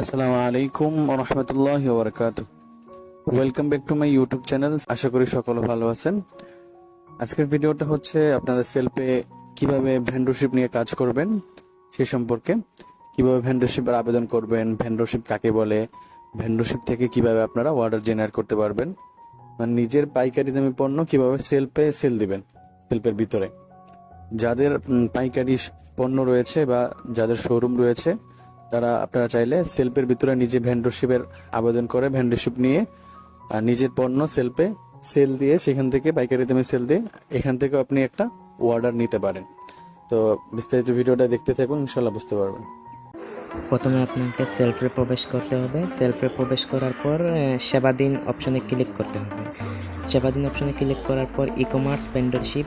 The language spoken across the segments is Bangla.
আসসালামু আলাইকুম রহমতুল্লাহ বরকাত welcome back to my YouTube channel আশা করি সকলে ভালো আছেন। আজকের ভিডিওটা হচ্ছে আপনাদের সেলফে কীভাবে ভেন্ডরশিপ নিয়ে কাজ করবেন সে সম্পর্কে। কীভাবে ভেন্ডরশিপের আবেদন করবেন ভেন্ডরশিপ কাকে বলে ভেন্ডরশিপ থেকে কীভাবে আপনারা অর্ডার জেনারেট করতে পারবেন মানে নিজের পাইকারি দামি পণ্য কীভাবে সেলফে সেল দিবেন সেলফের ভিতরে। যাদের পাইকারি পণ্য রয়েছে বা যাদের শোরুম রয়েছে তারা আপনারা চাইলে সেলফের ভিতরে নিজে ভেন্ডরশিপের আবেদন করে ভেন্ডরশিপ নিয়ে নিজের পণ্য সেলফে সেল দিয়ে সেখান থেকে পাইকারি দামে সেল দিয়ে এখান থেকে আপনি একটা অর্ডার নিতে পারেন। তো বিস্তারিত ভিডিওটা দেখতে থাকুন ইনশাল্লাহ বুঝতে পারবেন। প্রথমে আপনাকে সেলফে প্রবেশ করতে হবে। সেলফে প্রবেশ করার পর আহ, সেবা দিন অপশনে ক্লিক করতে হবে। সেবা দিন অপশনে ক্লিক করার পর ই কমার্স ভেন্ডরশিপ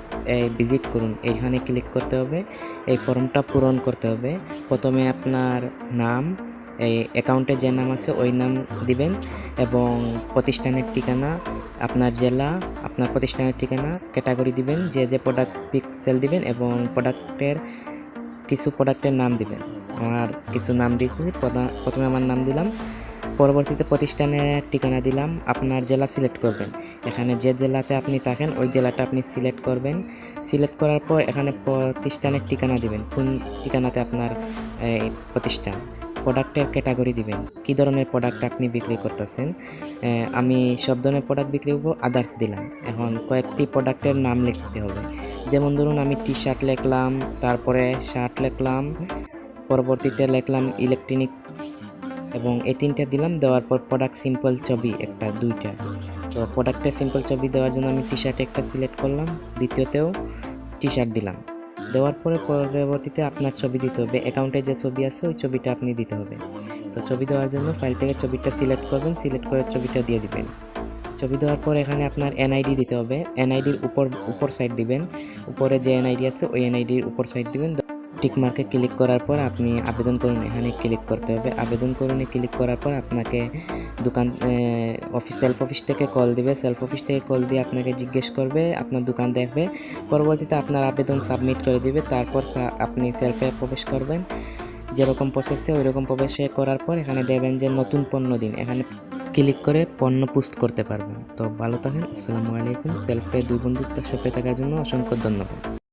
ভিজিট করুন। এইখানে ক্লিক করতে হবে। এই ফর্মটা পূরণ করতে হবে। প্রথমে আপনার নাম এই অ্যাকাউন্টে যে নাম আছে ওই নাম দিবেন এবং প্রতিষ্ঠানের ঠিকানা, আপনার জেলা, আপনার প্রতিষ্ঠানের ঠিকানা ক্যাটাগরি দিবেন, যে যে প্রোডাক্ট পিক্সেল দিবেন এবং প্রোডাক্টের কিছু প্রোডাক্টের নাম দিবেন। আমার কিছু নাম দিতে প্রথমে আমার নাম দিলাম। পরবর্তীতে প্রতিষ্ঠানের ঠিকানা দিলাম, আপনার জেলা সিলেক্ট করবেন। এখানে যে জেলাতে আপনি থাকেন, ওই জেলাটা আপনি সিলেক্ট করবেন। সিলেক্ট করার পর এখানে প্রতিষ্ঠানের ঠিকানা দিবেন, কোন ঠিকানাতে আপনার প্রতিষ্ঠান, প্রোডাক্টের ক্যাটাগরি দিবেন, কী ধরনের প্রোডাক্ট আপনি বিক্রি করতেছেন। আমি সব ধরনের প্রোডাক্ট বিক্রি করব আদার্স দিলাম। এখন কয়েকটি প্রোডাক্টের নাম লিখতে হবে। যেমন ধরুন, আমি টি শার্ট লিখলাম, তারপরে শার্ট লিখলাম, পরবর্তীতে লিখলাম ইলেকট্রনিক্স এবং এই তিনটা দিলাম, দেওয়ার পর প্রোডাক্ট সিম্পল ছবি একটা, দুইটা। তো প্রোডাক্টের সিম্পল ছবি দেওয়ার জন্য আমি টি শার্ট একটা সিলেক্ট করলাম, দ্বিতীয়তেও টি শার্ট দিলাম। দেওয়ার পরে পরবর্তীতে আপনার ছবি দিতে হবে অ্যাকাউন্টে যে ছবি আছে, ওই ছবিটা আপনি দিতে হবে। তো ছবি দেওয়ার জন্য ফাইল থেকে ছবিটা সিলেক্ট করবেন সিলেক্ট করে ছবিটা দিয়ে দিবেন। ছবি দেওয়ার পর এখানে আপনার এনআইডি দিতে হবে এনআইডির উপর উপর সাইড দিবেন। উপরে যে এনআইডি আছে, ওই এনআইডির উপর সাইড দিবেন টিক মার্কে ক্লিক করার পর আপনি আবেদন করুন। এখানে ক্লিক করতে হবে। আবেদন করুনে ক্লিক করার পর আপনাকে দোকান অফিস, সেলফ অফিস থেকে কল দিবে। সেলফ অফিস থেকে কল দিয়ে আপনাকে জিজ্ঞেস করবে, আপনার দোকান দেখবে। পরবর্তীতে আপনার আবেদন সাবমিট করে দিবে। তারপর আপনি সেলফে প্রবেশ করবেন। যেরকম প্রসেসে ওই রকম প্রবেশে করার পর এখানে দেবেন যে নতুন পণ্য দিন। এখানে ক্লিক করে পণ্য পোস্ট করতে পারবেন। তো ভালো থাকেন। আসসালামু আলাইকুম। সেলফে দুই বন্ধু সাথে থাকার জন্য অসংখ্য ধন্যবাদ।